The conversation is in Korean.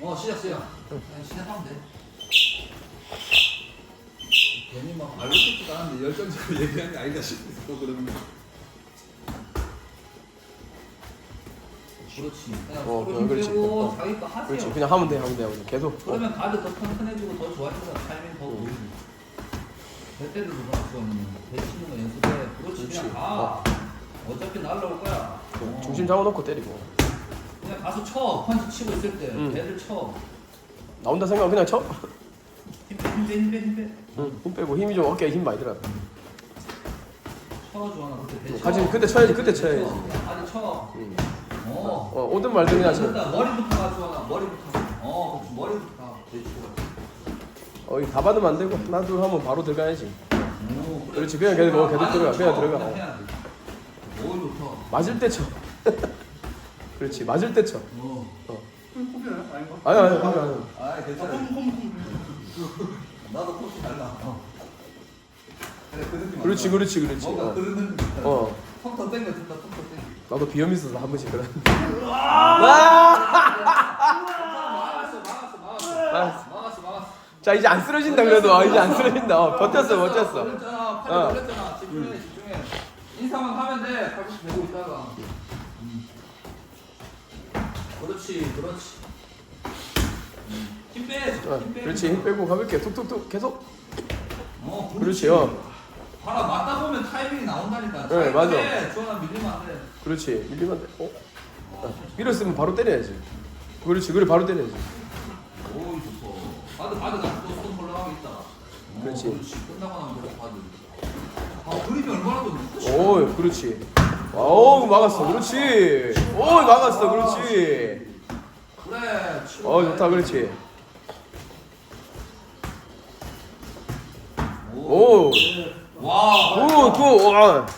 어 시작 시작. 그냥 시작하면 돼. 괜히 막 알고 싶지도 않은데 열정적으로 얘기하는 게 아니다 싶어 그러면. 그렇지. 그냥 어, 서로 힘 그렇지. 빼고 어. 자기 거 하세요. 그렇지 그냥 하면 돼 하면 돼 하면 돼 계속 어. 그러면 가드 더 튼튼해지고 더 좋아지고 타이밍 더 응. 보이지. 배때도 그렇고 배치는 거 연습해. 그렇지 그렇지. 그냥 가. 어차피 날라올 거야. 어. 중심 잡아놓고 때리고 그냥 가서 쳐. 펀치 치고 있을 때 응. 배를 쳐. 나온다 생각 그냥 쳐 힘빼 힘빼 힘 빼 힘 빼. 응, 힘 빼고 힘이 좀 어깨에 힘 많이 들어 쳐 주하나 그때 배 쳐. 가지 그때 쳐야지 그때 쳐야지 아니 쳐. 응. 어. 어 오든 말든 그냥 쳐 된다. 머리부터 가져와나 머리부터. 어, 그렇지. 머리부터 가. 대치고. 어, 이거 다 받으면 안 되고 하나 둘 하면 바로 들어가야지 오. 그렇지, 그냥 뭐 계속 맞아, 들어가, 그냥 쳐. 들어가. 돼. 오, 좋다. 맞을 때 쳐 그렇지 맞을 때 쳐 어. 어. 홈이야? 아닌가? 아니 아니 아니 아니 아, 괜찮아. 홈홈홈 나도 코치 달라. 어. 그래, 그 느낌. 그렇지 알아. 그렇지 그렇지 뭔가 어. 그런 느낌. 있잖아. 어 턱더 땡겨, 턱더 턱더 땡겨. 나도 비염 있어서 한 번씩 그런 막았어, 막았어, 막았어. 막았어. 막았어, 막았어. 자 이제 안 쓰러진다 그래도 아, 이제 안 쓰러진다 어, 버텼어 버텼어. 팔이 어. 걸렸잖아. 집중해, 집중해. 인사만 하면 돼. 팔꿈치 대고 있다가. 음. 그렇지, 그렇지. 음. 힘 빼. 어, 힘 빼. 그렇지 힘 빼고 가볍게 툭툭툭 계속 어, 그렇지 어 봐라 맞다 보면 타이밍이 나온다니까. 네, 맞아. 해. 주원아 밀리면 안 돼. 그렇지 밀리면 돼 어? 어. 밀었으면 바로 때려야지 그렇지 그래 바로 때려야지 오, 좋고. 바드 바드 나또 손 올라가고 있다. 어, 그렇지. 그렇지. 끝나고 나면 그래 바드. 아, 그림이 얼마나 또 크지? 오 그렇지 오 막았어 그렇지 오 막았어 그렇지 그래. 어. 좋다 그렇지 오. 오. 와. 오굿와